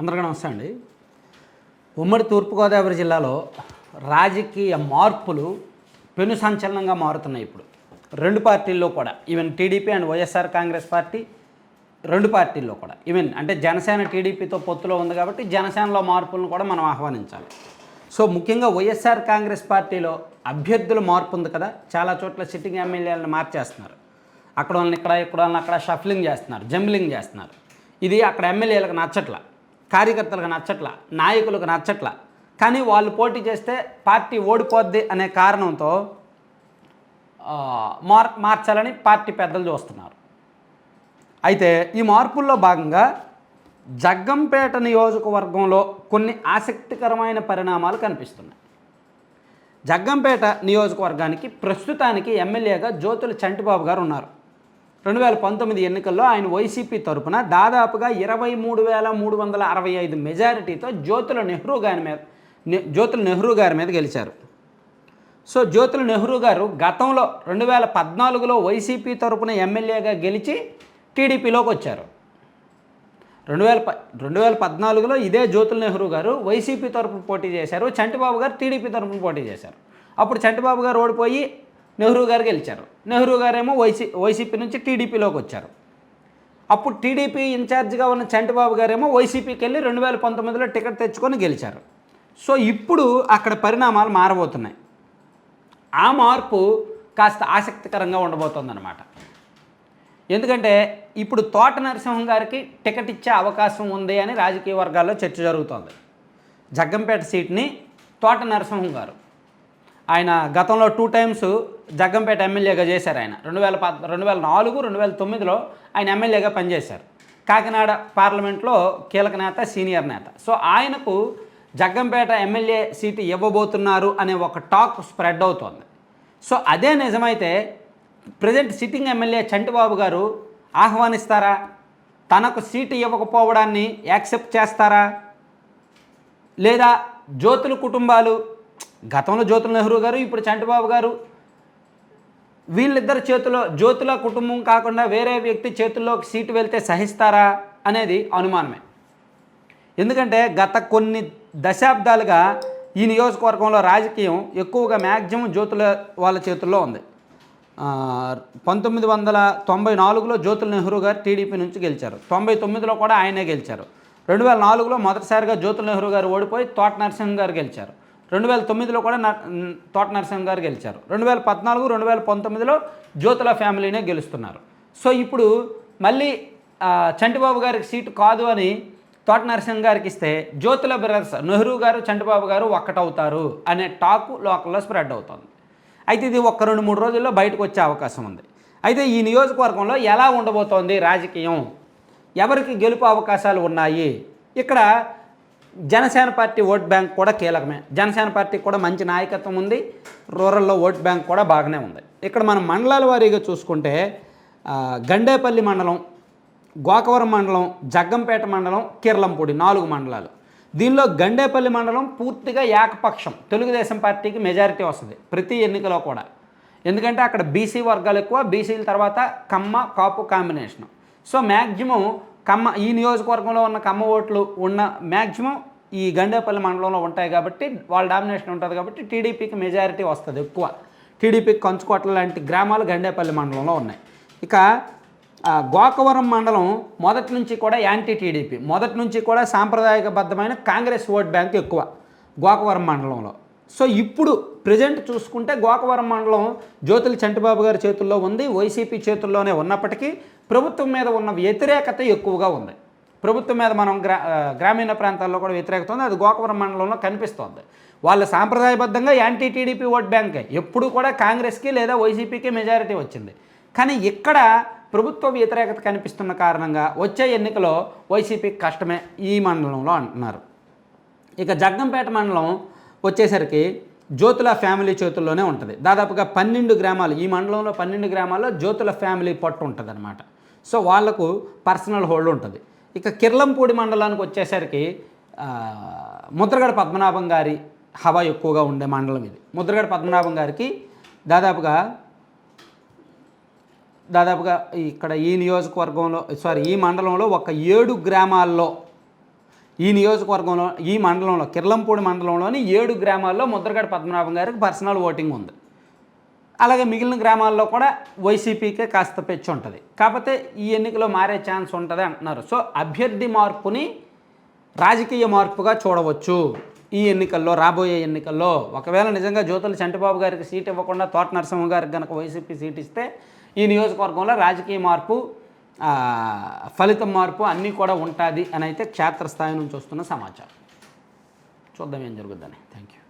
అందరికీ నమస్తే అండి. ఉమ్మడి తూర్పుగోదావరి జిల్లాలో రాజకీయ మార్పులు పెను సంచలనంగా మారుతున్నాయి ఇప్పుడు. రెండు పార్టీల్లో కూడా even TDP and YSR Congress party రెండు పార్టీల్లో కూడా. ఈవెన్ అంటే జనసేన టీడీపీతో పొత్తులో ఉంది కాబట్టి జనసేనలో మార్పులను కూడా మనం ఆహ్వానించాలి. సో ముఖ్యంగా వైఎస్ఆర్ కాంగ్రెస్ పార్టీలో అభ్యర్థుల మార్పు ఉంది కదా చాలా చోట్ల సిట్టింగ్ ఎమ్మెల్యేలను మార్చేస్తున్నారు. అక్కడ వాళ్ళని ఇక్కడ ఇక్కడ వాళ్ళని అక్కడ షఫ్లింగ్ చేస్తున్నారు జంబ్లింగ్ చేస్తున్నారు. ఇది అక్కడ ఎమ్మెల్యేలకు నచ్చట్లా? కార్యకర్తలకు నచ్చట్ల నాయకులకు నచ్చట్ల. కానీ వాళ్ళు పోటీ చేస్తే పార్టీ ఓడిపోద్ది అనే కారణంతో మార్ మార్చాలని పార్టీ పెద్దలు చూస్తున్నారు. అయితే ఈ మార్పుల్లో భాగంగా జగ్గంపేట నియోజకవర్గంలో కొన్ని ఆసక్తికరమైన పరిణామాలు కనిపిస్తున్నాయి. జగ్గంపేట నియోజకవర్గానికి ప్రస్తుతానికి ఎమ్మెల్యేగా జ్యోతుల చంటిబాబు గారు ఉన్నారు. రెండు వేల పంతొమ్మిది ఎన్నికల్లో ఆయన వైసీపీ తరపున దాదాపుగా ఇరవై మూడు వేల మూడు వందల అరవై ఐదు మెజారిటీతో జ్యోతుల నెహ్రూ గారి మీద జ్యోతుల నెహ్రూ గారి మీద గెలిచారు. సో జ్యోతుల నెహ్రూ గారు గతంలో రెండు వేల పద్నాలుగులో వైసీపీ తరపున ఎమ్మెల్యేగా గెలిచి టీడీపీలోకి వచ్చారు. రెండు వేల ప రెండు వేల పద్నాలుగులో ఇదే జ్యోతుల నెహ్రూ గారు వైసీపీ తరపున పోటీ చేశారు. చంటిబాబు గారు టీడీపీ తరపున పోటీ చేశారు. అప్పుడు చంటిబాబు గారు ఓడిపోయి నెహ్రూ గారు గెలిచారు. నెహ్రూ గారేమో వైసీ వైసీపీ నుంచి టీడీపీలోకి వచ్చారు. అప్పుడు టీడీపీ ఇన్ఛార్జిగా ఉన్న చంటిబాబు గారేమో వైసీపీకి వెళ్ళి రెండు వేల పంతొమ్మిదిలో టికెట్ తెచ్చుకొని గెలిచారు. సో ఇప్పుడు అక్కడ పరిణామాలు మారబోతున్నాయి. ఆ మార్పు కాస్త ఆసక్తికరంగా ఉండబోతోందన్నమాట. ఎందుకంటే ఇప్పుడు తోట నరసింహం గారికి టికెట్ ఇచ్చే అవకాశం ఉంది అని రాజకీయ వర్గాల్లో చర్చ జరుగుతోంది. జగ్గంపేట సీట్ని తోట నరసింహం గారు. ఆయన గతంలో టూ టైమ్స్ జగ్గంపేట ఎమ్మెల్యేగా చేశారు ఆయన. రెండు వేల పద్ రెండు వేల నాలుగు రెండు వేల తొమ్మిదిలో ఆయన ఎమ్మెల్యేగా పనిచేశారు. కాకినాడ పార్లమెంట్లో కీలక నేత సీనియర్ నేత. సో ఆయనకు జగ్గంపేట ఎమ్మెల్యే సీటు ఇవ్వబోతున్నారు అనే ఒక టాక్ స్ప్రెడ్ అవుతోంది. సో అదే నిజమైతే ప్రజెంట్ సిట్టింగ్ ఎమ్మెల్యే చంటిబాబు గారు ఆహ్వానిస్తారా? తనకు సీటు ఇవ్వకపోవడాన్ని యాక్సెప్ట్ చేస్తారా? లేదా జ్యోతుల కుటుంబాలు గతంలో జ్యోతుల నెహ్రూ గారు ఇప్పుడు చంటిబాబు గారు వీళ్ళిద్దరి చేతిలో జ్యోతుల కుటుంబం కాకుండా వేరే వ్యక్తి చేతుల్లోకి సీటు వెళ్తే సహిస్తారా అనేది అనుమానమే. ఎందుకంటే గత కొన్ని దశాబ్దాలుగా ఈ నియోజకవర్గంలో రాజకీయం ఎక్కువగా మ్యాక్సిమం జ్యోతుల వాళ్ళ చేతుల్లో ఉంది. పంతొమ్మిది వందల తొంభై నాలుగులో జ్యోతుల నెహ్రూ గారు టీడీపీ నుంచి గెలిచారు. తొంభై తొమ్మిదిలో కూడా ఆయనే గెలిచారు. రెండు వేల నాలుగులో మొదటిసారిగా జ్యోతుల నెహ్రూ గారు ఓడిపోయి తోట నరసింహ్ గారు గెలిచారు. రెండు వేల తొమ్మిదిలో కూడా తోట నరసింహ గారు గెలిచారు. రెండు వేల పద్నాలుగు రెండు వేల పంతొమ్మిదిలో జ్యోతుల ఫ్యామిలీనే గెలుస్తున్నారు. సో ఇప్పుడు మళ్ళీ చంటిబాబు గారికి సీటు కాదు అని తోట నరసింహ గారికి ఇస్తే జ్యోతుల బ్రదర్స్ నెహ్రూ గారు చంటిబాబు గారు ఒక్కటవుతారు అనే టాక్ లోకల్లో స్ప్రెడ్ అవుతుంది. అయితే ఇది ఒక్క రెండు మూడు రోజుల్లో బయటకు వచ్చే అవకాశం ఉంది. అయితే ఈ నియోజకవర్గంలో ఎలా ఉండబోతోంది రాజకీయం? ఎవరికి గెలుపు అవకాశాలు ఉన్నాయి? ఇక్కడ జనసేన పార్టీ ఓట్ బ్యాంక్ కూడా కీలకమే. జనసేన పార్టీ కూడా మంచి నాయకత్వం ఉంది. రూరల్లో ఓట్ బ్యాంక్ కూడా బాగానే ఉంది. ఇక్కడ మనం మండలాల వారీగా చూసుకుంటే గండేపల్లి మండలం గోకవరం మండలం జగ్గంపేట మండలం కిర్లంపూడి నాలుగు మండలాలు. దీనిలో గండేపల్లి మండలం పూర్తిగా ఏకపక్షం. తెలుగుదేశం పార్టీకి మెజారిటీ వస్తుంది ప్రతి ఎన్నికలో కూడా. ఎందుకంటే అక్కడ బీసీ వర్గాలు ఎక్కువ బీసీల తర్వాత Kamma Kapu combination. So maximum Kamma ఈ నియోజకవర్గంలో ఉన్న కమ్మ ఓట్లు ఉన్న మ్యాక్సిమం ఈ గండేపల్లి మండలంలో ఉంటాయి కాబట్టి వాళ్ళ డామినేషన్ ఉంటుంది కాబట్టి టీడీపీకి మెజారిటీ వస్తుంది ఎక్కువ. టీడీపీకి కంచుకోట్ల లాంటి గ్రామాలు గండేపల్లి మండలంలో ఉన్నాయి. ఇక గోకవరం మండలం మొదటి నుంచి కూడా యాంటీ టీడీపీ మొదటి నుంచి కూడా సాంప్రదాయకబద్ధమైన కాంగ్రెస్ ఓట్ బ్యాంక్ ఎక్కువ గోకవరం మండలంలో. సో ఇప్పుడు ప్రజెంట్ చూసుకుంటే గోకవరం మండలం జ్యోతుల చంటిబాబు గారి చేతుల్లో ఉంది వైసీపీ చేతుల్లోనే ఉన్నప్పటికీ ప్రభుత్వం మీద ఉన్న వ్యతిరేకత ఎక్కువగా ఉంది. ప్రభుత్వం మీద మనం గ్రా గ్రామీణ ప్రాంతాల్లో కూడా వ్యతిరేకత ఉంది. అది గోకవరం మండలంలో కనిపిస్తోంది. వాళ్ళ సాంప్రదాయబద్ధంగా యాంటీ టీడీపీ ఓట్ బ్యాంకే. ఎప్పుడు కూడా కాంగ్రెస్కి లేదా వైసీపీకి మెజారిటీ వచ్చింది. కానీ ఇక్కడ ప్రభుత్వ వ్యతిరేకత కనిపిస్తున్న కారణంగా వచ్చే ఎన్నికలో వైసీపీకి కష్టమే ఈ మండలంలో అంటున్నారు. ఇక జగ్గంపేట మండలం వచ్చేసరికి జ్యోతుల ఫ్యామిలీ చేతుల్లోనే ఉంటుంది. దాదాపుగా పన్నెండు గ్రామాలు ఈ మండలంలో పన్నెండు గ్రామాల్లో జ్యోతుల ఫ్యామిలీ పట్టు ఉంటుంది అనమాట సో వాళ్ళకు పర్సనల్ హోల్డ్ ఉంటుంది. ఇక కిర్లంపూడి మండలానికి వచ్చేసరికి ముద్రగడ పద్మనాభం గారి హవా ఎక్కువగా ఉండే మండలం ఇది. ముద్రగడ పద్మనాభం గారికి దాదాపుగా దాదాపుగా ఇక్కడ ఈ నియోజకవర్గంలో సారీ ఈ మండలంలో ఒక ఏడు గ్రామాల్లో ఈ నియోజకవర్గంలో ఈ మండలంలో కిర్లంపూడి మండలంలోని ఏడు గ్రామాల్లో ముద్రగడ పద్మనాభం గారికి పర్సనల్ ఓటింగ్ ఉంది. అలాగే మిగిలిన గ్రామాల్లో కూడా వైసీపీకే కాస్త పెచ్చు ఉంటుంది. కాకపోతే ఈ ఎన్నికలో మారే ఛాన్స్ ఉంటుంది అంటున్నారు. సో అభ్యర్థి మార్పుని రాజకీయ మార్పుగా చూడవచ్చు. ఈ ఎన్నికల్లో రాబోయే ఎన్నికల్లో. ఒకవేళ నిజంగా జ్యోతుల చంటిబాబు గారికి సీట్ ఇవ్వకుండా తోట నరసింహ గారికి కనుక వైసీపీ సీట్ ఇస్తే ఈ నియోజకవర్గంలో రాజకీయ మార్పు ఫలితం మార్పు అన్నీ కూడా ఉంటుంది అని అయితే క్షేత్రస్థాయి నుంచి వస్తున్న సమాచారం. చూద్దాం ఏం జరుగుద్దని. Thank you